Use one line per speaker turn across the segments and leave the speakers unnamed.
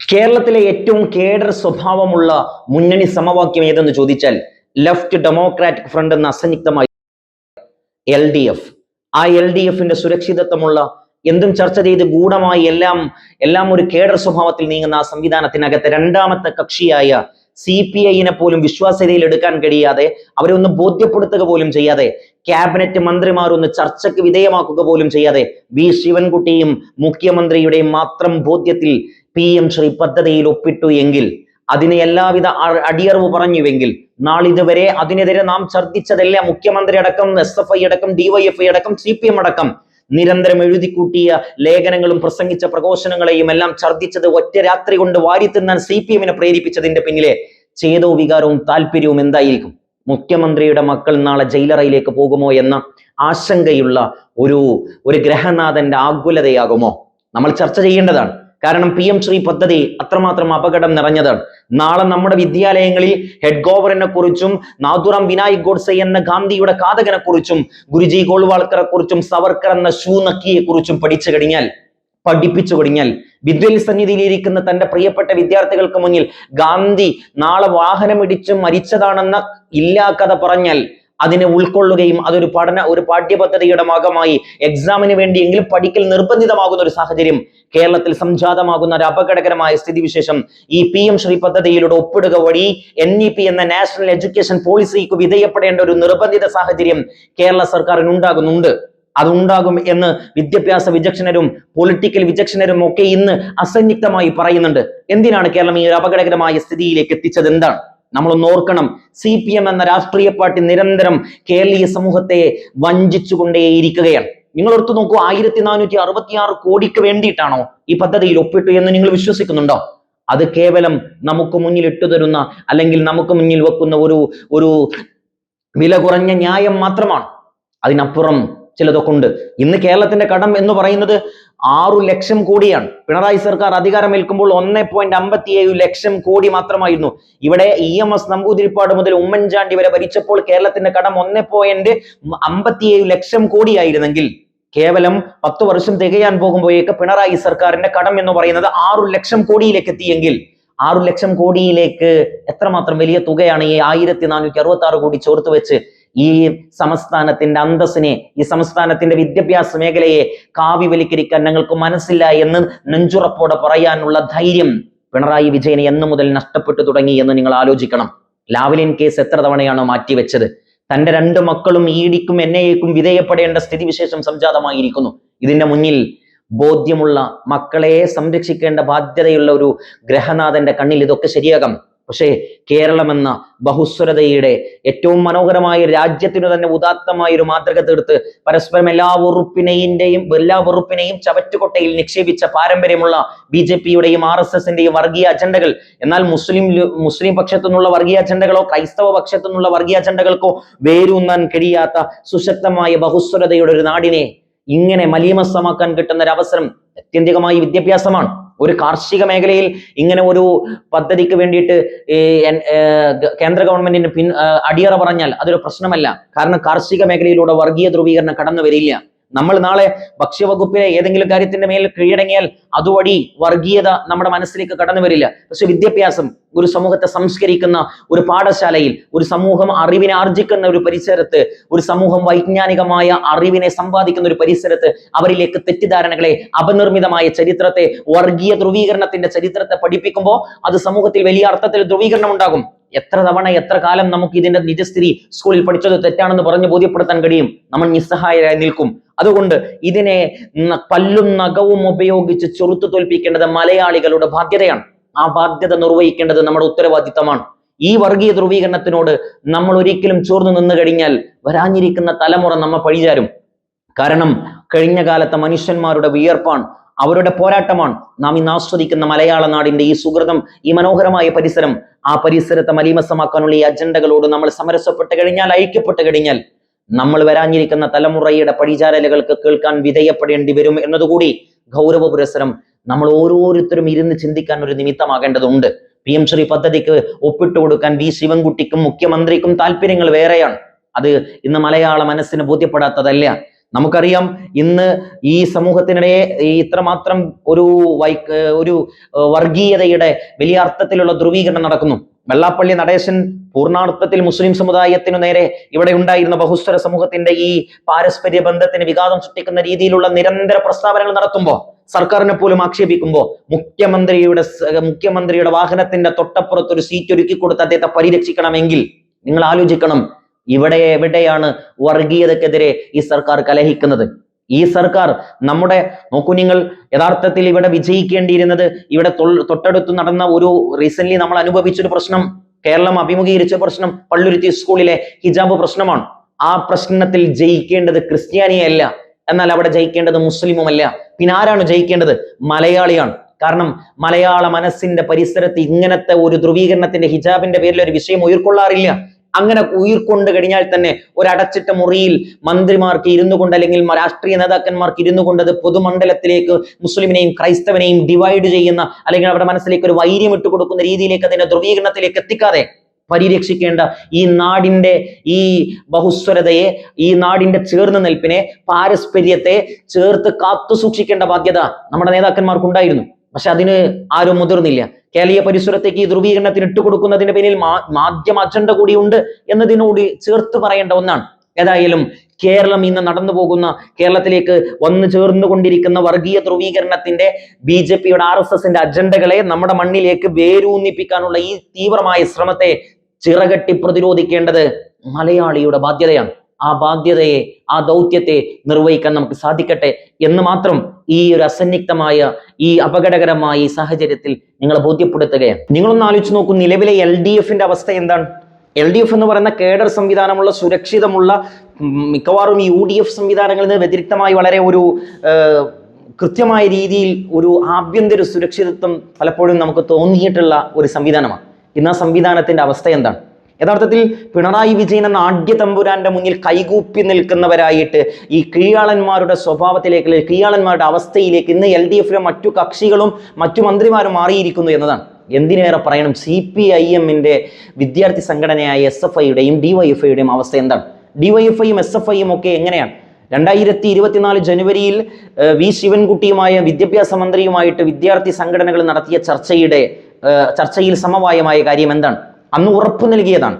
കേരളത്തിലെ ഏറ്റവും കേഡർ സ്വഭാവമുള്ള മുന്നണി സമവാക്യം ഏതെന്ന് ചോദിച്ചാൽ ലെഫ്റ്റ് ഡെമോക്രാറ്റിക് ഫ്രണ്ട് എന്ന അസന്നിഗ്ധമായി എൽ ഡി എഫ്. ആ എൽ ഡി എഫിന്റെ സുരക്ഷിതത്വമുള്ള എന്തും ചർച്ച ചെയ്ത് ഗൂഢമായി എല്ലാം എല്ലാം ഒരു കേഡർ സ്വഭാവത്തിൽ നീങ്ങുന്ന ആ സംവിധാനത്തിനകത്ത് രണ്ടാമത്തെ കക്ഷിയായ സി പി ഐനെ പോലും വിശ്വാസ്യതയിൽ എടുക്കാൻ കഴിയാതെ അവരെ ഒന്ന് ബോധ്യപ്പെടുത്തുക പോലും ചെയ്യാതെ ക്യാബിനറ്റ് മന്ത്രിമാർ ഒന്ന് ചർച്ചയ്ക്ക് വിധേയമാക്കുക പോലും ചെയ്യാതെ വി ശിവൻകുട്ടിയും മുഖ്യമന്ത്രിയുടെയും മാത്രം ബോധ്യത്തിൽ പി എം ശ്രീ പദ്ധതിയിൽ ഒപ്പിട്ടു എങ്കിൽ അതിന് എല്ലാവിധ അടിയറവ് പറഞ്ഞുവെങ്കിൽ നാളിതുവരെ അതിനെതിരെ നാം ഛർദ്ദിച്ചതല്ല മുഖ്യമന്ത്രി അടക്കം എസ് എഫ് ഐ അടക്കം ഡിവൈഎഫ്ഐ അടക്കം സി പി എം അടക്കം. നിരന്തരം എഴുതിക്കൂട്ടിയ ലേഖനങ്ങളും പ്രസംഗിച്ച പ്രഘോഷണങ്ങളെയും എല്ലാം ഛർദ്ദിച്ചത് ഒറ്റ രാത്രി കൊണ്ട് വാരി തിന്നാൻ സി പി എമ്മിനെ പ്രേരിപ്പിച്ചതിന്റെ പിന്നിലെ ചേതോ വികാരവും താല്പര്യവും എന്തായിരിക്കും? മുഖ്യമന്ത്രിയുടെ മക്കൾ നാളെ ജയിലറയിലേക്ക് പോകുമോ എന്ന ആശങ്കയുള്ള ഒരു ഒരു ഗ്രഹനാഥന്റെ ആകുലതയാകുമോ? നമ്മൾ ചർച്ച ചെയ്യേണ്ടതാണ്. കാരണം പി എം ശ്രീ പദ്ധതി അത്രമാത്രം അപകടം നിറഞ്ഞതാണ് നാളെ നമ്മുടെ വിദ്യാലയങ്ങളിൽ ഹെഡ് ഗോവറിനെ കുറിച്ചും നാഥുറാം വിനായക് ഗോഡ്സെ എന്ന ഗാന്ധിയുടെ കാതകനെ കുറിച്ചും ഗുരുജി ഗോൾവാൾക്കറെ കുറിച്ചും സവർക്കർ എന്ന ഷൂ നക്കിയെ കുറിച്ചും പഠിച്ചു കഴിഞ്ഞാൽ പഠിപ്പിച്ചു കഴിഞ്ഞാൽ വിദ്വൽ സന്നിധിയിലിരിക്കുന്ന തന്റെ പ്രിയപ്പെട്ട വിദ്യാർത്ഥികൾക്ക് മുന്നിൽ ഗാന്ധി നാളെ വാഹനം വാഹനമിടിച്ച് മരിച്ചതാണെന്ന ഇല്ലാ കഥ പറഞ്ഞാൽ അതിനെ ഉൾക്കൊള്ളുകയും അതൊരു പഠന ഒരു പാഠ്യപദ്ധതിയുടെ ഭാഗമായി എക്സാമിന് വേണ്ടിയെങ്കിലും പഠിക്കൽ നിർബന്ധിതമാകുന്ന ഒരു സാഹചര്യം. കേരളത്തിൽ സംജാതമാകുന്ന ഒരു അപകടകരമായ സ്ഥിതിവിശേഷം ഈ പി എം ശ്രീ പദ്ധതിയിലൂടെ ഒപ്പിടുക വഴി എൻ ഇ പി എന്ന നാഷണൽ എഡ്യൂക്കേഷൻ പോളിസിക്ക് വിധേയപ്പെടേണ്ട ഒരു നിർബന്ധിത സാഹചര്യം കേരള സർക്കാരിന് ഉണ്ടാകുന്നുണ്ട് അതുണ്ടാകും എന്ന് വിദ്യാഭ്യാസ വിചക്ഷണരും പൊളിറ്റിക്കൽ വിചക്ഷണരും ഒക്കെ ഇന്ന് അസന്നിഗ്ധമായി പറയുന്നുണ്ട്. എന്തിനാണ് കേരളം ഈ അപകടകരമായ സ്ഥിതിയിലേക്ക് എത്തിച്ചത്? എന്താണ്? നമ്മളൊന്ന് ഓർക്കണം. സി പി എം എന്ന രാഷ്ട്രീയ പാർട്ടി നിരന്തരം കേരളീയ സമൂഹത്തെ വഞ്ചിച്ചുകൊണ്ടേയിരിക്കുകയാണ്. നിങ്ങൾ ഓർത്തു നോക്കൂ ആയിരത്തി നാനൂറ്റി അറുപത്തി ആറ് കോടിക്ക് വേണ്ടിയിട്ടാണോ ഈ പദ്ധതിയിൽ ഒപ്പിട്ടു എന്ന് നിങ്ങൾ വിശ്വസിക്കുന്നുണ്ടോ? അത് കേവലം നമുക്ക് മുന്നിൽ ഇട്ടുതരുന്ന അല്ലെങ്കിൽ നമുക്ക് മുന്നിൽ വെക്കുന്ന ഒരു ഒരു വില കുറഞ്ഞ ന്യായം മാത്രമാണ്. അതിനപ്പുറം ചിലതൊക്കെ ഉണ്ട്. ഇന്ന് കേരളത്തിന്റെ കടം എന്ന് പറയുന്നത് ആറു ലക്ഷം കോടിയാണ്. പിണറായി സർക്കാർ അധികാരമേൽക്കുമ്പോൾ ഒന്നേ പോയിന്റ് അമ്പത്തി ഏഴ് ലക്ഷം കോടി മാത്രമായിരുന്നു. ഇവിടെ ഇ എം എസ് നമ്പൂതിരിപ്പാട് മുതൽ ഉമ്മൻചാണ്ടി വരെ ഭരിച്ചപ്പോൾ കേരളത്തിന്റെ കടം ഒന്നേ പോയിന്റ് അമ്പത്തി ഏഴ് ലക്ഷം കോടിയായിരുന്നെങ്കിൽ കേവലം പത്ത് വർഷം തികയാൻ പോകുമ്പോഴേക്ക് പിണറായി സർക്കാരിന്റെ കടം എന്ന് പറയുന്നത് ആറു ലക്ഷം കോടിയിലേക്ക് എത്തിയെങ്കിൽ ആറു ലക്ഷം കോടിയിലേക്ക് എത്രമാത്രം വലിയ തുകയാണ് ഈ ആയിരത്തി നാനൂറ്റി അറുപത്തി ആറ് കോടി ചോർത്ത് വെച്ച് ഈ സംസ്ഥാനത്തിന്റെ അന്തസ്സിനെ ഈ സംസ്ഥാനത്തിന്റെ വിദ്യാഭ്യാസ മേഖലയെ കാവ്യവൽക്കരിക്കാൻ ഞങ്ങൾക്ക് മനസ്സില്ല എന്ന് നെഞ്ചുറപ്പോടെ പറയാനുള്ള ധൈര്യം പിണറായി വിജയന് എന്നു മുതൽ നഷ്ടപ്പെട്ടു തുടങ്ങി എന്ന് നിങ്ങൾ ആലോചിക്കണം. ലാവലിൻ കേസ് എത്ര തവണയാണ് മാറ്റിവെച്ചത്? തന്റെ രണ്ട് മക്കളും ഈടിക്കും എൻ ഐക്കും വിധേയപ്പെടേണ്ട സ്ഥിതിവിശേഷം സംജാതമായിരിക്കുന്നു. ഇതിന്റെ മുന്നിൽ ബോധ്യമുള്ള മക്കളെ സംരക്ഷിക്കേണ്ട ബാധ്യതയുള്ള ഒരു ഗ്രഹനാഥന്റെ കണ്ണിൽ ഇതൊക്കെ ശരിയാകാം. പക്ഷേ കേരളമെന്ന ബഹുസ്വരതയുടെ ഏറ്റവും മനോഹരമായ രാജ്യത്തിനു തന്നെ ഉദാത്തമായ ഒരു മാതൃക തീർത്ത് പരസ്പരം എല്ലാ വെറുപ്പിനെയും എല്ലാ വെറുപ്പിനെയും ചവറ്റുകൊട്ടയിൽ നിക്ഷേപിച്ച പാരമ്പര്യമുള്ള ബി ജെ പിയുടെയും ആർ എസ് എസിന്റെയും വർഗീയ അജണ്ടകൾ. എന്നാൽ മുസ്ലിം മുസ്ലിം പക്ഷത്തു നിന്നുള്ള വർഗീയ അജണ്ടകളോ ക്രൈസ്തവ പക്ഷത്തു നിന്നുള്ള വർഗീയ അജണ്ടകൾക്കോ വേരൂന്നാൻ കഴിയാത്ത സുശക്തമായ ബഹുസ്വരതയുടെ ഒരു നാടിനെ ഇങ്ങനെ മലീമസമാക്കാൻ കിട്ടുന്ന ഒരു അവസരം അത്യന്തികമായി വിദ്യാഭ്യാസമാണ്. ഒരു കാർഷിക മേഖലയിൽ ഇങ്ങനെ ഒരു പദ്ധതിക്ക് വേണ്ടിയിട്ട് കേന്ദ്ര ഗവൺമെന്റിന് പിൻ അടിയറ പറഞ്ഞാൽ അതൊരു പ്രശ്നമല്ല. കാരണം കാർഷിക മേഖലയിലൂടെ വർഗീയ ധ്രുവീകരണം കടന്നു വരില്ല. നമ്മൾ നാളെ ഭക്ഷ്യവകുപ്പിലെ ഏതെങ്കിലും കാര്യത്തിന്റെ മേൽ കീഴടങ്ങിയാൽ അതുവഴി വർഗീയത നമ്മുടെ മനസ്സിലേക്ക് കടന്നു വരില്ല. പക്ഷെ വിദ്യാഭ്യാസം ഒരു സമൂഹത്തെ സംസ്കരിക്കുന്ന ഒരു പാഠശാലയിൽ ഒരു സമൂഹം അറിവിനെ ആർജിക്കുന്ന ഒരു പരിസരത്ത് ഒരു സമൂഹം വൈജ്ഞാനികമായ അറിവിനെ സമ്പാദിക്കുന്ന ഒരു പരിസരത്ത് അവരിലേക്ക് തെറ്റിദ്ധാരണകളെ അപനിർമ്മിതമായ ചരിത്രത്തെ വർഗീയ ധ്രുവീകരണത്തിന്റെ ചരിത്രത്തെ പഠിപ്പിക്കുമ്പോൾ അത് സമൂഹത്തിൽ വലിയ അർത്ഥത്തിൽ ധ്രുവീകരണം ഉണ്ടാകും. എത്ര തവണ എത്ര കാലം നമുക്ക് ഇതിന്റെ നിജസ്ഥിതി സ്കൂളിൽ പഠിച്ചത് തെറ്റാണെന്ന് പറഞ്ഞ് ബോധ്യപ്പെടുത്താൻ കഴിയും? നമ്മൾ നിസ്സഹായരായി നിൽക്കും. അതുകൊണ്ട് ഇതിനെ പല്ലും നഖവും ഉപയോഗിച്ച് ചെറുത്തു തോൽപ്പിക്കേണ്ടത് മലയാളികളുടെ ബാധ്യതയാണ്. ആ ബാധ്യത നിർവഹിക്കേണ്ടത് നമ്മുടെ ഉത്തരവാദിത്തമാണ്. ഈ വർഗീയ ധ്രുവീകരണത്തിനോട് നമ്മൾ ഒരിക്കലും ചോർന്നു നിന്ന് കഴിഞ്ഞാൽ വരാഞ്ഞിരിക്കുന്ന തലമുറ നമ്മ പഴിചാരും. കാരണം കഴിഞ്ഞ കാലത്തെ മനുഷ്യന്മാരുടെ വിയർപ്പാണ്. അവരുടെ പോരാട്ടമാണ്. നാം ഇന്ന് ആസ്വദിക്കുന്ന മലയാള നാടിന്റെ ഈ സുഹൃതം ഈ മനോഹരമായ പരിസരം ആ പരിസരത്തെ മലീമസമാക്കാനുള്ള ഈ അജണ്ടകളോട് നമ്മൾ സമരസപ്പെട്ട് കഴിഞ്ഞാൽ ഐക്യപ്പെട്ട് കഴിഞ്ഞാൽ നമ്മൾ വരാഞ്ഞിരിക്കുന്ന തലമുറയുടെ പടിചാരലുകൾക്ക് കേൾക്കാൻ വിധേയപ്പെടേണ്ടി വരും എന്നതുകൂടി ഗൗരവ പുരസരം. നമ്മൾ ഓരോരുത്തരും ഇരുന്ന് ചിന്തിക്കാൻ ഒരു നിമിത്തമാകേണ്ടതുണ്ട്. പി എം ശ്രീ പദ്ധതിക്ക് ഒപ്പിട്ട് കൊടുക്കാൻ വി ശിവൻകുട്ടിക്കും മുഖ്യമന്ത്രിക്കും താല്പര്യങ്ങൾ വേറെയാണ്. അത് ഇന്ന് മലയാള മനസ്സിന് ബോധ്യപ്പെടാത്തതല്ല. നമുക്കറിയാം ഇന്ന് ഈ സമൂഹത്തിനിടെ ഇത്രമാത്രം ഒരു വൈ ഒരു വർഗീയതയുടെ വലിയ അർത്ഥത്തിലുള്ള ധ്രുവീകരണം നടക്കുന്നു. വെള്ളാപ്പള്ളി നടേശൻ പൂർണാർത്ഥത്തിൽ മുസ്ലിം സമുദായത്തിനു നേരെ ഇവിടെ ഉണ്ടായിരുന്ന ബഹുസ്വര സമൂഹത്തിന്റെ ഈ പാരസ്പര്യ ബന്ധത്തിന് വിഘാതം സൃഷ്ടിക്കുന്ന രീതിയിലുള്ള നിരന്തര പ്രസ്താവനകൾ നടത്തുമ്പോൾ സർക്കാരിനെ പോലും ആക്ഷേപിക്കുമ്പോൾ മുഖ്യമന്ത്രിയുടെ മുഖ്യമന്ത്രിയുടെ വാഹനത്തിന്റെ തൊട്ടപ്പുറത്ത് ഒരു സീറ്റ് ഒരുക്കി കൊടുത്ത് അദ്ദേഹത്തെ പരിരക്ഷിക്കണമെങ്കിൽ നിങ്ങൾ ആലോചിക്കണം. ഇവിടെ എവിടെയാണ് വർഗീയതക്കെതിരെ ഈ സർക്കാർ കലഹിക്കുന്നത്? ഈ സർക്കാർ നമ്മുടെ നോക്കൂ നിങ്ങൾ യഥാർത്ഥത്തിൽ ഇവിടെ വിജയിക്കേണ്ടിയിരുന്നത് ഇവിടെ തൊട്ടടുത്ത് നടന്ന ഒരു റീസെന്റ് നമ്മൾ അനുഭവിച്ചൊരു പ്രശ്നം കേരളം അഭിമുഖീകരിച്ച പ്രശ്നം പള്ളുരുത്തി സ്കൂളിലെ ഹിജാബ് പ്രശ്നമാണ്. ആ പ്രശ്നത്തിൽ ജയിക്കേണ്ടത് ക്രിസ്ത്യാനിയല്ല എന്നാൽ അവിടെ ജയിക്കേണ്ടത് മുസ്ലിമുമല്ല. പിന്നെ ആരാണ് ജയിക്കേണ്ടത്? മലയാളിയാണ്. കാരണം മലയാള മനസ്സിന്റെ പരിസരത്ത് ഇങ്ങനത്തെ ഒരു ധ്രുവീകരണത്തിന്റെ ഹിജാബിന്റെ പേരിൽ ഒരു വിഷയം ഉയർക്കൊള്ളാറില്ല. അങ്ങനെ ഉയർക്കൊണ്ട് കഴിഞ്ഞാൽ തന്നെ ഒരടച്ചിട്ട മുറിയിൽ മന്ത്രിമാർക്ക് ഇരുന്നു കൊണ്ട് അല്ലെങ്കിൽ രാഷ്ട്രീയ നേതാക്കന്മാർക്ക് ഇരുന്നു കൊണ്ട് അത് പൊതുമണ്ഡലത്തിലേക്ക് മുസ്ലിമിനെയും ക്രൈസ്തവനെയും ഡിവൈഡ് ചെയ്യുന്ന അല്ലെങ്കിൽ അവരുടെ മനസ്സിലേക്ക് ഒരു വൈര്യം ഇട്ട് കൊടുക്കുന്ന രീതിയിലേക്ക് അതിന്റെ ധ്രുവീകരണത്തിലേക്ക് എത്തിക്കാതെ പരിരക്ഷിക്കേണ്ട ഈ നാടിന്റെ ഈ ബഹുസ്വരതയെ ഈ നാടിന്റെ ചേർന്ന് നിൽപ്പിനെ പാരസ്പര്യത്തെ ചേർത്ത് കാത്തു സൂക്ഷിക്കേണ്ട ബാധ്യത നമ്മുടെ നേതാക്കന്മാർക്കുണ്ടായിരുന്നു. പക്ഷെ അതിന് ആരും മുതിർന്നില്ല. കേരളീയ പരിസരത്തേക്ക് ഈ ധ്രുവീകരണത്തിന് ഇട്ടുകൊടുക്കുന്നതിന് പിന്നിൽ മാധ്യമ അജണ്ട കൂടിയുണ്ട് എന്നതിനോട് ചേർത്ത് പറയേണ്ട ഒന്നാണ്. ഏതായാലും കേരളം ഇന്ന് നടന്നു പോകുന്ന കേരളത്തിലേക്ക് വന്നു ചേർന്നുകൊണ്ടിരിക്കുന്ന വർഗീയ ധ്രുവീകരണത്തിന്റെ ബി ജെ പിയുടെ ആർ എസ് എസിന്റെ അജണ്ടകളെ നമ്മുടെ മണ്ണിലേക്ക് വേരൂന്നിപ്പിക്കാനുള്ള ഈ തീവ്രമായ ശ്രമത്തെ ചിറകട്ടി പ്രതിരോധിക്കേണ്ടത് മലയാളിയുടെ ബാധ്യതയാണ്. ആ ബാധ്യതയെ ആ ദൗത്യത്തെ നിർവഹിക്കാൻ നമുക്ക് സാധിക്കട്ടെ എന്ന് മാത്രം ഈ ഒരു അസന്നിഗ്ധമായ ഈ അപകടകരമായ ഈ സാഹചര്യത്തിൽ നിങ്ങളെ ബോധ്യപ്പെടുത്തുകയാണ്. നിങ്ങളൊന്ന് ആലോചിച്ച് നോക്കൂ നിലവിലെ എൽ ഡി എഫിന്റെ അവസ്ഥ എന്താണ്? എൽ ഡി എഫ് എന്ന് പറയുന്ന കേഡർ സംവിധാനമുള്ള സുരക്ഷിതമുള്ള മിക്കവാറും യു ഡി എഫ് സംവിധാനങ്ങളിൽ നിന്ന് വ്യതിരിക്തമായി വളരെ ഒരു കൃത്യമായ രീതിയിൽ ഒരു ആഭ്യന്തര സുരക്ഷിതത്വം പലപ്പോഴും നമുക്ക് തോന്നിയിട്ടുള്ള ഒരു സംവിധാനമാണ്. ഇന്ന് ആ സംവിധാനത്തിന്റെ അവസ്ഥ എന്താണ്? യഥാർത്ഥത്തിൽ പിണറായി വിജയൻ എന്ന ആദ്യ തമ്പുരാന്റെ മുന്നിൽ കൈകൂപ്പി നിൽക്കുന്നവരായിട്ട് ഈ കീഴാളന്മാരുടെ സ്വഭാവത്തിലേക്ക് കീഴാളന്മാരുടെ അവസ്ഥയിലേക്ക് ഇന്ന് എൽ ഡി എഫിലെ മറ്റു കക്ഷികളും മറ്റു മന്ത്രിമാരും മാറിയിരിക്കുന്നു എന്നതാണ്. എന്തിനേറെ പറയണം? സി പി ഐ എമ്മിന്റെ വിദ്യാർത്ഥി സംഘടനയായ എസ് എഫ് ഐയുടെയും ഡി വൈ എഫ് ഐയുടെയും അവസ്ഥ എന്താണ്? ഡി വൈ എഫ് ഐയും എസ് എഫ് ഐയും ഒക്കെ എങ്ങനെയാണ്? രണ്ടായിരത്തി ഇരുപത്തിനാല് ജനുവരിയിൽ വി ശിവൻകുട്ടിയുമായ വിദ്യാഭ്യാസ മന്ത്രിയുമായിട്ട് വിദ്യാർത്ഥി സംഘടനകൾ നടത്തിയ ചർച്ചയുടെ ചർച്ചയിൽ സമവായമായ കാര്യം എന്താണ്? അന്ന് ഉറപ്പു നൽകിയതാണ്.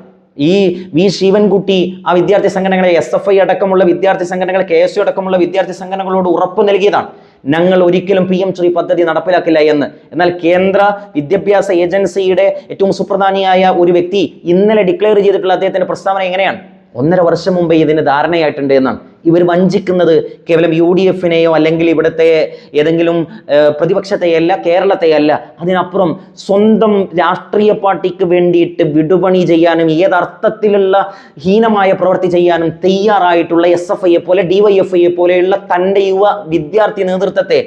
ഈ വി. ശിവൻകുട്ടി ആ വിദ്യാർത്ഥി സംഘടനകളെ എസ് എഫ് ഐ അടക്കമുള്ള വിദ്യാർത്ഥി സംഘടനകൾ കെ എസ് യു അടക്കമുള്ള വിദ്യാർത്ഥി സംഘടനകളോട് ഉറപ്പ് നൽകിയതാണ്. ഞങ്ങൾ ഒരിക്കലും പി എം ശ്രീ പദ്ധതി നടപ്പിലാക്കില്ല എന്ന്. എന്നാൽ കേന്ദ്ര വിദ്യാഭ്യാസ ഏജൻസിയുടെ ഏറ്റവും സുപ്രധാനിയായ ഒരു വ്യക്തി ഇന്നലെ ഡിക്ലെയർ ചെയ്തിട്ടുള്ള അദ്ദേഹത്തിന്റെ പ്രസ്താവന എങ്ങനെയാണ്? ഒന്നര വർഷം മുമ്പേ ഇതിന് ധാരണയായിട്ടുണ്ട് എന്നാണ്. ഇവർ വഞ്ചിക്കുന്നത് കേവലം യു ഡി എഫിനെയോ അല്ലെങ്കിൽ ഇവിടുത്തെ ഏതെങ്കിലും പ്രതിപക്ഷത്തെയല്ല കേരളത്തെയല്ല അതിനപ്പുറം സ്വന്തം രാഷ്ട്രീയ പാർട്ടിക്ക് വേണ്ടിയിട്ട് വിടുപണി ചെയ്യാനും ഏതർത്ഥത്തിലുള്ള ഹീനമായ പ്രവൃത്തി ചെയ്യാനും തയ്യാറായിട്ടുള്ള എസ് എഫ് ഐയെ പോലെ ഡിവൈഎഫ്ഐയെ പോലെയുള്ള തന്റെ യുവ വിദ്യാർത്ഥി നേതൃത്വത്തെ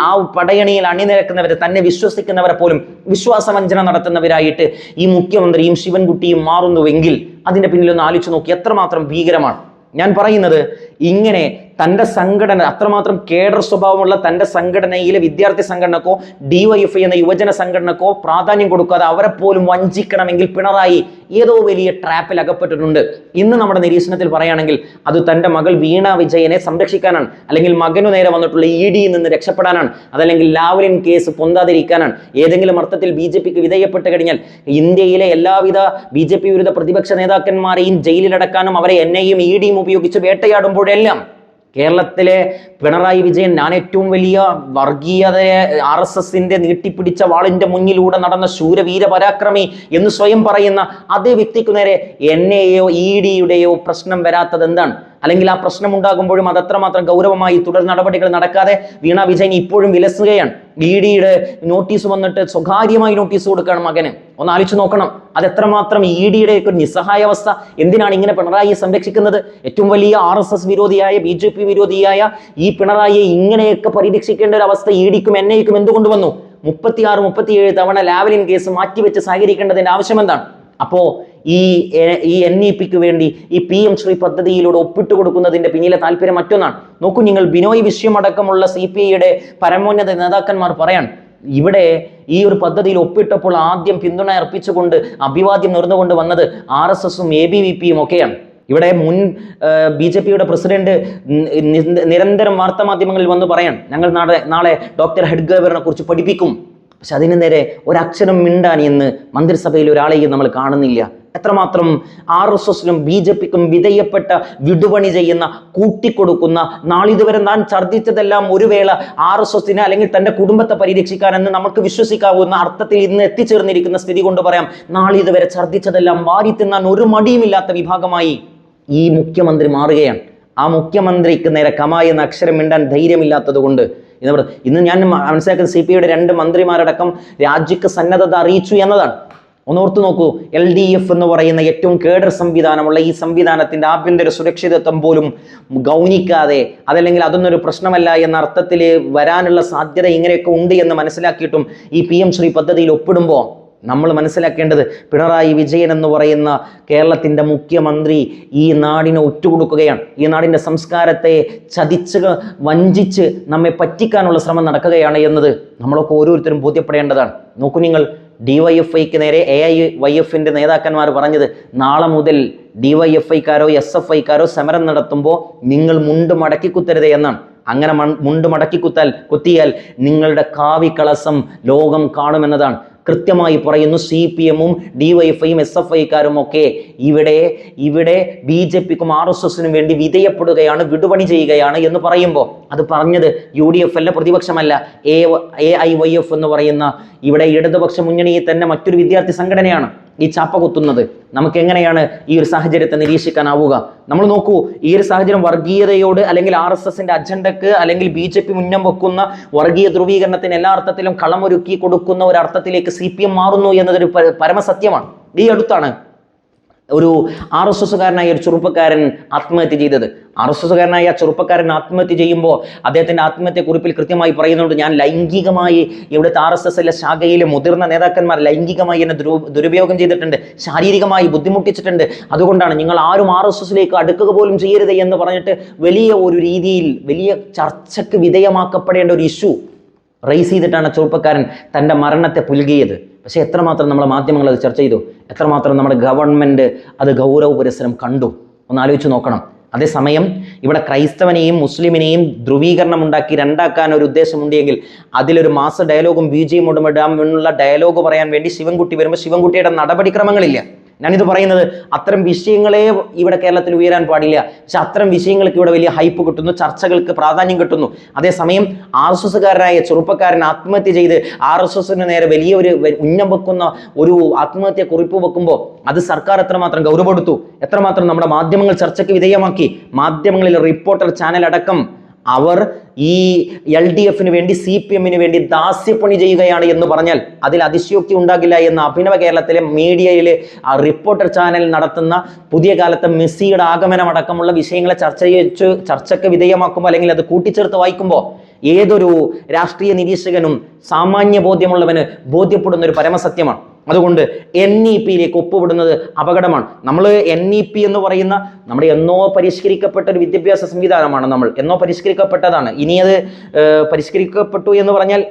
ആ പടയണിയിൽ അണിനിരക്കുന്നവരെ തന്നെ വിശ്വസിക്കുന്നവരെ പോലും വിശ്വാസവഞ്ചന നടത്തുന്നവരായിട്ട് ഈ മുഖ്യമന്ത്രിയും ശിവൻകുട്ടിയും മാറുന്നുവെങ്കിൽ അതിന്റെ പിന്നിലൊന്ന് ആലോചിച്ച് നോക്കി എത്രമാത്രം ഭീകരമാണ്. ഞാൻ പറയുന്നത് ഇങ്ങനെ തന്റെ സംഘടന അത്രമാത്രം കേഡർ സ്വഭാവമുള്ള തന്റെ സംഘടനയിലെ വിദ്യാർത്ഥി സംഘടനക്കോ ഡിവൈഎഫ്ഐ എന്ന യുവജന സംഘടനക്കോ പ്രാധാന്യം കൊടുക്കാതെ അവരെ പോലും വഞ്ചിക്കണമെങ്കിൽ പിണറായി ഏതോ വലിയ ട്രാപ്പിൽ അകപ്പെട്ടിട്ടുണ്ട്. ഇന്ന് നമ്മുടെ നിരീക്ഷണത്തിൽ പറയുകയാണെങ്കിൽ അത് തന്റെ മകൾ വീണ വിജയനെ സംരക്ഷിക്കാനാണ്. അല്ലെങ്കിൽ മകനു നേരെ വന്നിട്ടുള്ള ഇ ഡിയിൽ നിന്ന് രക്ഷപ്പെടാനാണ്. അതല്ലെങ്കിൽ ലാവലിൻ കേസ് പൊന്താതിരിക്കാനാണ്. ഏതെങ്കിലും അർത്ഥത്തിൽ ബി ജെ പിക്ക് വിധേയപ്പെട്ട് കഴിഞ്ഞാൽ ഇന്ത്യയിലെ എല്ലാവിധ ബി ജെ പി വിരുദ്ധ പ്രതിപക്ഷ നേതാക്കന്മാരെയും ജയിലിലടക്കാനും അവരെ എന്നെയും ഇ ഡിയും ഉപയോഗിച്ച് വേട്ടയാടുമ്പോഴെല്ലാം കേരളത്തിലെ പിണറായി വിജയൻ ഞാൻ ഏറ്റവും വലിയ വർഗീയതയെ ആർ എസ് എസിന്റെ നീട്ടിപ്പിടിച്ച വാളിന്റെ മുന്നിലൂടെ നടന്ന ശൂരവീര പരാക്രമി എന്ന് സ്വയം പറയുന്ന അതേ വ്യക്തിക്കു നേരെ എൻ എയോ ഇ ഡിയുടെയോ പ്രശ്നം വരാത്തത് എന്താണ്? അല്ലെങ്കിൽ ആ പ്രശ്നം ഉണ്ടാകുമ്പോഴും അത് അത്രമാത്രം ഗൗരവമായി തുടർ നടപടികൾ നടക്കാതെ വീണ വിജയൻ ഇപ്പോഴും വിലസുകയാണ്. ഇ ഡിയുടെ നോട്ടീസ് വന്നിട്ട് സ്വകാര്യമായി നോട്ടീസ് കൊടുക്കണം മകന്. ഒന്ന് ആലോചിച്ച് നോക്കണം. അത് എത്രമാത്രം ഇ ഡിയുടെ ഒക്കെ ഒരു നിസ്സഹായ അവസ്ഥ എന്തിനാണ് ഇങ്ങനെ പിണറായിയെ സംരക്ഷിക്കുന്നത്? ഏറ്റവും വലിയ ആർ എസ് എസ് വിരോധിയായ ബി ജെ പി വിരോധിയായ ഈ പിണറായിയെ ഇങ്ങനെയൊക്കെ പരിരക്ഷിക്കേണ്ട ഒരു അവസ്ഥ ഇ ഡിക്കും എൻ ഐക്കും എന്തുകൊണ്ട് വന്നു? മുപ്പത്തിയാറ് മുപ്പത്തിയേഴ് തവണ ലാവലിൻ കേസ് മാറ്റിവെച്ച് സഹകരിക്കേണ്ടതിന്റെ ആവശ്യം എന്താണ്? അപ്പോ ഈ ഈ എൻ ഇ പിക്ക് വേണ്ടി ഈ പി എം ശ്രീ പദ്ധതിയിലൂടെ ഒപ്പിട്ട് കൊടുക്കുന്നതിന്റെ പിന്നിലെ താല്പര്യം മറ്റൊന്നാണ്. നോക്കൂ നിങ്ങൾ ബിനോയ് വിശ്വം അടക്കമുള്ള സി പി ഐയുടെ പരമോന്നത നേതാക്കന്മാർ പറയാൻ ഇവിടെ ഈ ഒരു പദ്ധതിയിൽ ഒപ്പിട്ടപ്പോൾ ആദ്യം പിന്തുണ അർപ്പിച്ചുകൊണ്ട് അഭിവാദ്യം നേർന്നുകൊണ്ട് വന്നത് ആർ എസ് എസും എ ബി വി പിയും ഒക്കെയാണ്. ഇവിടെ മുൻ ബി ജെ പിയുടെ പ്രസിഡന്റ് നിരന്തരം വാർത്താമാധ്യമങ്ങളിൽ വന്ന് പറയാൻ ഞങ്ങൾ നാളെ നാളെ ഡോക്ടർ ഹെഡ്ഗേവറിനെ കുറിച്ച് പഠിപ്പിക്കും. പക്ഷെ അതിന് നേരെ ഒരക്ഷരം മിണ്ടാൻ എന്ന് മന്ത്രിസഭയിൽ ഒരാളെയും നമ്മൾ കാണുന്നില്ല. എത്രമാത്രം ആർ എസ് എസിനും ബി ജെ പിക്കും വിധേയപ്പെട്ട വിടുപണി ചെയ്യുന്ന കൂട്ടിക്കൊടുക്കുന്ന നാളിതുവരെ താൻ ഛർദ്ദിച്ചതെല്ലാം ഒരു വേള ആർ എസ് എസിനെ അല്ലെങ്കിൽ തന്റെ കുടുംബത്തെ പരിരക്ഷിക്കാനെന്ന് നമുക്ക് വിശ്വസിക്കാവുന്ന അർത്ഥത്തിൽ ഇന്ന് എത്തിച്ചേർന്നിരിക്കുന്ന സ്ഥിതി കൊണ്ട് പറയാം നാളിതുവരെ ഛർദ്ദിച്ചതെല്ലാം വാരി തിന്നാൻ ഒരു മടിയുമില്ലാത്ത വിഭാഗമായി ഈ മുഖ്യമന്ത്രി മാറുകയാണ്. ആ മുഖ്യമന്ത്രിക്ക് നേരെ കമായി എന്ന അക്ഷരം മിണ്ടാൻ ധൈര്യമില്ലാത്തത് കൊണ്ട് ഇന്ന് പറഞ്ഞു ഇന്ന് ഞാൻ മനസ്സിലാക്കുന്ന സി പി ഐയുടെ രണ്ട് മന്ത്രിമാരടക്കം രാജ്യക്ക് സന്നദ്ധത അറിയിച്ചു എന്നതാണ്. ഒന്ന് ഓർത്തു നോക്കൂ എൽ ഡി എഫ് എന്ന് പറയുന്ന ഏറ്റവും കേഡർ സംവിധാനമുള്ള ഈ സംവിധാനത്തിന്റെ ആഭ്യന്തര സുരക്ഷിതത്വം പോലും ഗൗനിക്കാതെ അതല്ലെങ്കിൽ അതൊന്നൊരു പ്രശ്നമല്ല എന്ന അർത്ഥത്തിൽ വരാനുള്ള സാധ്യത ഇങ്ങനെയൊക്കെ ഉണ്ട് എന്ന് മനസ്സിലാക്കിയിട്ടും ഈ പി എം ശ്രീ പദ്ധതിയിൽ ഒപ്പിടുമ്പോൾ നമ്മൾ മനസ്സിലാക്കേണ്ടത് പിണറായി വിജയൻ എന്ന് പറയുന്ന കേരളത്തിന്റെ മുഖ്യമന്ത്രി ഈ നാടിനെ ഒറ്റുകൊടുക്കുകയാണ്. ഈ നാടിന്റെ സംസ്കാരത്തെ ചതിച്ച് വഞ്ചിച്ച് നമ്മെ പറ്റിക്കാനുള്ള ശ്രമം നടക്കുകയാണ് എന്നത് നമ്മളൊക്കെ ഓരോരുത്തരും ബോധ്യപ്പെടേണ്ടതാണ്. നോക്കൂ നിങ്ങൾ ഡി വൈ എഫ് ഐക്ക് നേരെ എ ഐ വൈ എഫിന്റെ നേതാക്കന്മാർ പറഞ്ഞത് നാളെ മുതൽ ഡി വൈ എഫ് ഐക്കാരോ എസ് എഫ് ഐക്കാരോ സമരം നടത്തുമ്പോൾ നിങ്ങൾ മുണ്ട് മടക്കി കുത്തരുത് എന്നാണ്. അങ്ങനെ മുണ്ട് മടക്കി കുത്താൽ കുത്തിയാൽ നിങ്ങളുടെ കാവിക്കളസം ലോകം കാണുമെന്നതാണ്. കൃത്യമായി പറയുന്നു. സി പി എമ്മും ഡി വൈ എസ് എഫ് ഐക്കാരും ഒക്കെ ഇവിടെ ഇവിടെ ബി ജെ പിക്കും ആർ എസ് എസിനും വേണ്ടി വിധേയപ്പെടുകയാണ് വിടുപണി ചെയ്യുകയാണ് എന്ന് പറയുമ്പോൾ അത് പറഞ്ഞത് യു ഡി എഫ് അല്ല പ്രതിപക്ഷമല്ല. A A I Y F എന്ന് പറയുന്ന ഇവിടെ ഇടതുപക്ഷ മുന്നണിയിൽ തന്നെ മറ്റൊരു വിദ്യാർത്ഥി സംഘടനയാണ്. ഈ ചാപ്പ കുത്തുന്നത് നമുക്ക് എങ്ങനെയാണ് ഈ ഒരു സാഹചര്യത്തെ നിരീക്ഷിക്കാനാവുക? നമ്മൾ നോക്കൂ ഈ ഒരു സാഹചര്യം വർഗീയതയോട് അല്ലെങ്കിൽ ആർ എസ് എസിന്റെ അജണ്ടക്ക് അല്ലെങ്കിൽ ബി ജെ പി മുന്നം വെക്കുന്ന വർഗീയ ധ്രുവീകരണത്തിന് എല്ലാ അർത്ഥത്തിലും കളമൊരുക്കി കൊടുക്കുന്ന ഒരു അർത്ഥത്തിലേക്ക് സി പി എം മാറുന്നു എന്നതൊരു പരമസത്യമാണ്. ഈ അടുത്താണ്. ഒരു ആർ എസ് എസ്സുകാരനായ ഒരു ചെറുപ്പക്കാരൻ ആത്മഹത്യ ചെയ്തത്. ആർ എസ് എസ്സുകാരനായ ചെറുപ്പക്കാരൻ ആത്മഹത്യ ചെയ്യുമ്പോൾ അദ്ദേഹത്തിന്റെ ആത്മഹത്യ കുറിപ്പിൽ കൃത്യമായി പറയുന്നുണ്ട് ഞാൻ ലൈംഗികമായി ഇവിടുത്തെ ആർ എസ് എസിലെ ശാഖയിലെ മുതിർന്ന നേതാക്കന്മാർ ലൈംഗികമായി എന്നെ ദുരു ദുരുപയോഗം ചെയ്തിട്ടുണ്ട് ശാരീരികമായി ബുദ്ധിമുട്ടിച്ചിട്ടുണ്ട്. അതുകൊണ്ടാണ് നിങ്ങൾ ആരും ആർ എസ് എസിലേക്ക് അടുക്കുക പോലും ചെയ്യരുത് എന്ന് പറഞ്ഞിട്ട് വലിയ ഒരു രീതിയിൽ വലിയ ചർച്ചയ്ക്ക് വിധേയമാക്കപ്പെടേണ്ട ഒരു ഇഷ്യൂ റേസ് ചെയ്തിട്ടാണ് ചെറുപ്പക്കാരൻ തന്റെ മരണത്തെ പുൽകിയത്. പക്ഷേ എത്രമാത്രം നമ്മളെ മാധ്യമങ്ങൾ അത് ചർച്ച ചെയ്തു? എത്രമാത്രം നമ്മുടെ ഗവൺമെന്റ് അത് ഗൗരവ പുരസരം കണ്ടു? ഒന്ന് ആലോചിച്ച് നോക്കണം. അതേസമയം ഇവിടെ ക്രൈസ്തവനെയും മുസ്ലിമിനെയും ധ്രുവീകരണം ഉണ്ടാക്കി രണ്ടാക്കാൻ ഒരു ഉദ്ദേശമുണ്ടെങ്കിൽ അതിലൊരു മാസ ഡയലോഗും ബി ജി മുടമിടാമെന്നുള്ള ഡയലോഗ് പറയാൻ വേണ്ടി ശിവൻകുട്ടി വരുമ്പോൾ ശിവൻകുട്ടിയുടെ നടപടിക്രമങ്ങളില്ല. ഞാനിത് പറയുന്നത് അത്തരം വിഷയങ്ങളെ ഇവിടെ കേരളത്തിൽ ഉയരാൻ പാടില്ല. പക്ഷെ അത്തരം വിഷയങ്ങൾക്ക് ഇവിടെ വലിയ ഹൈപ്പ് കിട്ടുന്നു ചർച്ചകൾക്ക് പ്രാധാന്യം കിട്ടുന്നു. അതേസമയം ആർ എസ് എസ്സുകാരനായ ചെറുപ്പക്കാരൻ ആത്മഹത്യ ചെയ്ത് ആർ എസ് എസിന് നേരെ വലിയ ഒരു ഉന്നം വെക്കുന്ന ഒരു ആത്മഹത്യ കുറിപ്പ് വെക്കുമ്പോൾ അത് സർക്കാർ എത്രമാത്രം ഗൗരവപ്പെടുത്തു എത്രമാത്രം നമ്മുടെ മാധ്യമങ്ങൾ ചർച്ചയ്ക്ക് വിധേയമാക്കി? മാധ്യമങ്ങളിൽ റിപ്പോർട്ടർ ചാനൽ അടക്കം അവർ ഈ എൽ ഡി എഫിന് വേണ്ടി സി പി എമ്മിന് വേണ്ടി ദാസ്യപ്പണി ചെയ്യുകയാണ് എന്ന് പറഞ്ഞാൽ അതിൽ അതിശയോക്തി ഉണ്ടാകില്ല എന്ന് അഭിനവ കേരളത്തിലെ മീഡിയയിലെ റിപ്പോർട്ടർ ചാനൽ നടത്തുന്ന പുതിയ കാലത്തെ മെസ്സിയുടെ ആഗമനമടക്കമുള്ള വിഷയങ്ങളെ ചർച്ച ചെയ്ച്ച് ചർച്ചയ്ക്ക് വിധേയമാക്കുമ്പോൾ അല്ലെങ്കിൽ അത് കൂട്ടിച്ചേർത്ത് വായിക്കുമ്പോൾ ഏതൊരു രാഷ്ട്രീയ നിരീക്ഷകനും സാമാന്യ ബോധ്യമുള്ളവന് ബോധ്യപ്പെടുന്ന ഒരു പരമസത്യമാണ്. അതുകൊണ്ട് എൻ ഇ പിയിലേക്ക് ഒപ്പുവിടുന്നത് അപകടമാണ്. നമ്മൾ എൻ ഇ പി എന്ന് പറയുന്ന നമ്മുടെ എന്നോ പരിഷ്കരിക്കപ്പെട്ട ഒരു വിദ്യാഭ്യാസ സംവിധാനമാണ് നമ്മൾ. എന്നോ പരിഷ്കരിക്കപ്പെട്ടതാണ്. ഇനി അത് പരിഷ്കരിക്കപ്പെട്ടു എന്ന് പറഞ്ഞാൽ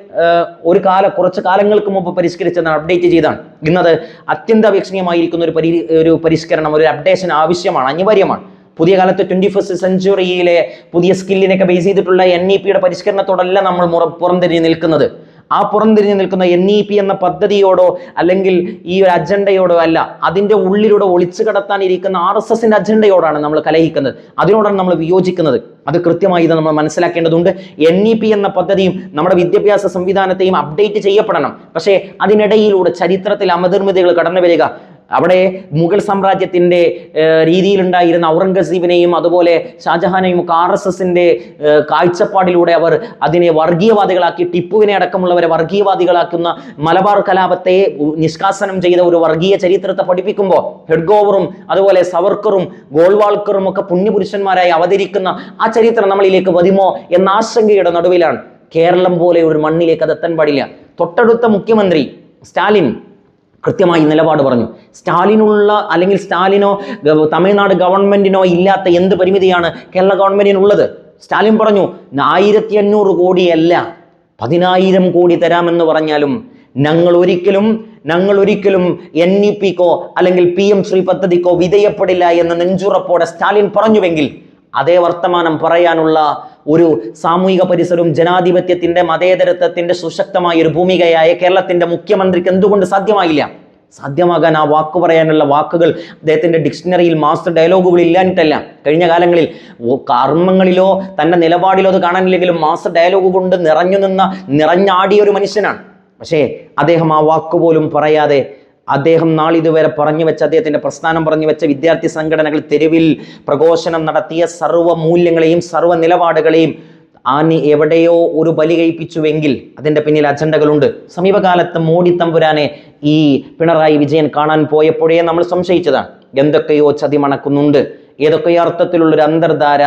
ഒരു കാലം കുറച്ച് കാലങ്ങൾക്ക് മുമ്പ് പരിഷ്കരിച്ചതാണ് അപ്ഡേറ്റ് ചെയ്താണ്. ഇന്നത് അത്യന്താപേക്ഷണീയമായിരിക്കുന്ന ഒരു പരി ഒരു പരിഷ്കരണം ഒരു അപ്ഡേഷൻ ആവശ്യമാണ് അനിവാര്യമാണ്. പുതിയ കാലത്ത് ട്വന്റി ഫസ്റ്റ് സെഞ്ചുറിയിലെ പുതിയ സ്കില്ലിനൊക്കെ ബേസ് ചെയ്തിട്ടുള്ള എൻ ഇ പിയുടെ പരിഷ്കരണത്തോടല്ല നമ്മൾ മുറ പുറംതിരിഞ്ഞ് നിൽക്കുന്നത്. ആ പുറംതിരിഞ്ഞ് നിൽക്കുന്ന എൻ ഇ പി എന്ന പദ്ധതിയോടോ അല്ലെങ്കിൽ ഈ ഒരു അജണ്ടയോടോ അല്ല അതിന്റെ ഉള്ളിലൂടെ ഒളിച്ചു കടത്താൻ ഇരിക്കുന്ന ആർ എസ് എസിന്റെ അജണ്ടയോടാണ് നമ്മൾ കലഹിക്കുന്നത്. അതിനോടാണ് നമ്മൾ വിയോജിക്കുന്നത്. അത് കൃത്യമായി ഇത് നമ്മൾ മനസ്സിലാക്കേണ്ടതുണ്ട്. എൻ ഇ പി എന്ന പദ്ധതിയും നമ്മുടെ വിദ്യാഭ്യാസ സംവിധാനത്തെയും അപ്ഡേറ്റ് ചെയ്യപ്പെടണം. പക്ഷേ അതിനിടയിലൂടെ ചരിത്രത്തിൽ അമതിർമിതികൾ കടന്നു വരിക അവിടെ മുഗൾ സാമ്രാജ്യത്തിന്റെ രീതിയിലുണ്ടായിരുന്ന ഔറംഗസീബിനെയും അതുപോലെ ഷാജഹാനെയും ഒക്കെ ആർ എസ് എസിന്റെ കാഴ്ചപ്പാടിലൂടെ അവർ അതിനെ വർഗീയവാദികളാക്കി ടിപ്പുവിനെ അടക്കമുള്ളവരെ വർഗീയവാദികളാക്കുന്ന മലബാർ കലാപത്തെ നിഷ്കാസനം ചെയ്ത ഒരു വർഗീയ ചരിത്രത്തെ പഠിപ്പിക്കുമ്പോൾ ഹെഡ്ഗോവറും അതുപോലെ സവർക്കറും ഗോൾവാൾക്കറും ഒക്കെ പുണ്യപുരുഷന്മാരായി അവതരിക്കുന്ന ആ ചരിത്രം നമ്മളിലേക്ക് വരുമോ എന്ന ആശങ്കയുടെ നടുവിലാണ് കേരളം പോലെ ഒരു മണ്ണിലേക്ക് അത് എത്താൻ പാടില്ല. തൊട്ടടുത്ത മുഖ്യമന്ത്രി സ്റ്റാലിൻ കൃത്യമായി നിലപാട് പറഞ്ഞു. സ്റ്റാലിനുള്ള അല്ലെങ്കിൽ സ്റ്റാലിനോ തമിഴ്നാട് ഗവൺമെന്റിനോ ഇല്ലാത്ത എന്ത് പരിമിതിയാണ് കേരള ഗവൺമെന്റിനുള്ളത്? സ്റ്റാലിൻ പറഞ്ഞു ആയിരത്തി അഞ്ഞൂറ് കോടിയല്ല പതിനായിരം കോടി തരാമെന്ന് പറഞ്ഞാലും ഞങ്ങൾ ഒരിക്കലും ഞങ്ങൾ ഒരിക്കലും എൻ ഇ പിക്കോ അല്ലെങ്കിൽ പി എം ശ്രീ പദ്ധതിക്കോ വിധേയപ്പെടില്ല എന്ന് നെഞ്ചുറപ്പോടെ സ്റ്റാലിൻ പറഞ്ഞുവെങ്കിൽ അതേ വർത്തമാനം പറയാനുള്ള ഒരു സാമൂഹിക പരിസരവും ജനാധിപത്യത്തിന്റെ മതേതരത്വത്തിന്റെ സുശക്തമായ ഒരു ഭൂമികയായ കേരളത്തിന്റെ മുഖ്യമന്ത്രിക്ക് എന്തുകൊണ്ട് സാധ്യമായില്ല? സാധ്യമാകാൻ ആ വാക്ക് പറയാനുള്ള വാക്കുകൾ അദ്ദേഹത്തിന്റെ ഡിക്ഷണറിയിൽ മാസ്റ്റർ ഡയലോഗുകൾ ഇല്ലാഞ്ഞിട്ടല്ല. കഴിഞ്ഞ കാലങ്ങളിൽ കർമ്മങ്ങളിലോ തന്റെ നിലപാടിലോ അത് കാണാനില്ലെങ്കിലും മാസ്റ്റർ ഡയലോഗ് കൊണ്ട് നിറഞ്ഞു നിന്ന നിറഞ്ഞാടിയ ഒരു മനുഷ്യനാണ്. പക്ഷേ അദ്ദേഹം ആ വാക്കുപോലും പറയാതെ അദ്ദേഹം നാളിതുവരെ പറഞ്ഞു വെച്ച അദ്ദേഹത്തിന്റെ പ്രസ്ഥാനം പറഞ്ഞു വെച്ച വിദ്യാർത്ഥി സംഘടനകൾ തെരുവിൽ പ്രഘോഷണം നടത്തിയ സർവ മൂല്യങ്ങളെയും സർവ നിലപാടുകളെയും ആനി എവിടെയോ ഒരു ബലി കഴിപ്പിച്ചുവെങ്കിൽ അതിന്റെ പിന്നിൽ അജണ്ടകളുണ്ട്. സമീപകാലത്ത് മോഡി തമ്പുരാനെ ഈ പിണറായി വിജയൻ കാണാൻ പോയപ്പോഴേ നമ്മൾ സംശയിച്ചതാണ്. എന്തൊക്കെയോ ചതി മണക്കുന്നുണ്ട്. ഏതൊക്കെയോ അർത്ഥത്തിലുള്ള ഒരു അന്തർധാര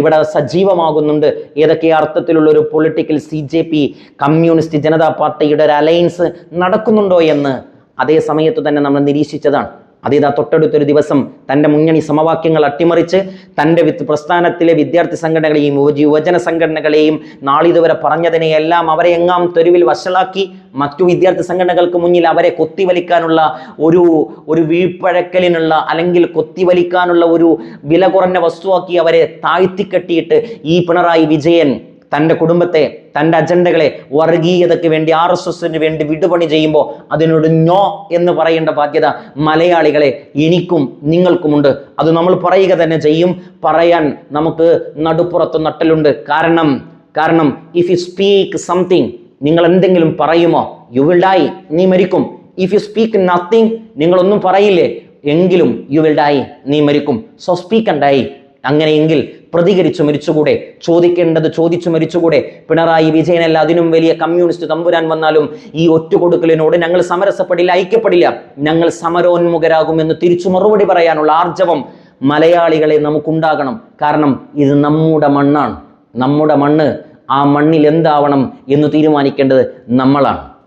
ഇവിടെ സജീവമാകുന്നുണ്ട്. ഏതൊക്കെ അർത്ഥത്തിലുള്ള ഒരു political C J P communist Janata party ഒരു അലയൻസ് നടക്കുന്നുണ്ടോ എന്ന് അതേ സമയത്ത് തന്നെ നമ്മൾ നിരീക്ഷിച്ചതാണ്. അതിതാ തൊട്ടടുത്തൊരു ദിവസം തന്റെ മുന്നണി സമവാക്യങ്ങൾ അട്ടിമറിച്ച് തന്റെ വിത്ത് പ്രസ്ഥാനത്തിലെ വിദ്യാർത്ഥി സംഘടനകളെയും യുവ- യുവജന സംഘടനകളെയും നാളിതുവരെ പറഞ്ഞതിനെയെല്ലാം അവരെ എങ്ങാം തെരുവിൽ വഷളാക്കി മറ്റു വിദ്യാർത്ഥി സംഘടനകൾക്ക് മുന്നിൽ അവരെ കൊത്തിവലിക്കാനുള്ള ഒരു ഒരു വീഴ്പഴക്കലിനുള്ള അല്ലെങ്കിൽ കൊത്തിവലിക്കാനുള്ള ഒരു വില കുറഞ്ഞ വസ്തുവാക്കി അവരെ താഴ്ത്തിക്കെട്ടിയിട്ട് ഈ പിണറായി വിജയൻ തന്റെ കുടുംബത്തെ തന്റെ അജണ്ടകളെ വർഗീയതയ്ക്ക് വേണ്ടി ആർ എസ് എസിന് വേണ്ടി വിടുപണി ചെയ്യുമ്പോൾ അതിനോട് നോ എന്ന് പറയേണ്ട ബാധ്യത മലയാളികളെ എനിക്കും നിങ്ങൾക്കുമുണ്ട്. അത് നമ്മൾ പറയുക തന്നെ ചെയ്യും. പറയാൻ നമുക്ക് നടുപ്പുറത്ത് നട്ടലുണ്ട്. കാരണം കാരണം ഇഫ് യു സ്പീക്ക് സംതിങ് നിങ്ങൾ എന്തെങ്കിലും പറയുമോ യു വിൽ ഡൈ നീ മരിക്കും. ഇഫ് യു സ്പീക്ക് നത്തിങ് നിങ്ങളൊന്നും പറയില്ലേ? എങ്കിലും യു വിൽ ഡൈ നീ മരിക്കും. സോ സ്പീക്ക് ആൻഡ് ഡൈ അങ്ങനെയെങ്കിൽ പ്രതികരിച്ചു മരിച്ചുകൂടെ? ചോദിക്കേണ്ടത് ചോദിച്ചു മരിച്ചുകൂടെ? പിണറായി വിജയനല്ല അതിനും വലിയ കമ്മ്യൂണിസ്റ്റ് തമ്പുരാൻ വന്നാലും ഈ ഒറ്റുകൊടുക്കലിനോട് ഞങ്ങൾ സമരസപ്പെടില്ല ഐക്യപ്പെടില്ല. ഞങ്ങൾ സമരോന്മുഖരാകുമെന്ന് തിരിച്ചു മറുപടി പറയാനുള്ള ആർജവം മലയാളികളെ നമുക്കുണ്ടാകണം. കാരണം ഇത് നമ്മുടെ മണ്ണാണ്. നമ്മുടെ മണ്ണ് ആ മണ്ണിൽ എന്താവണം എന്ന് തീരുമാനിക്കേണ്ടത് നമ്മളാണ്.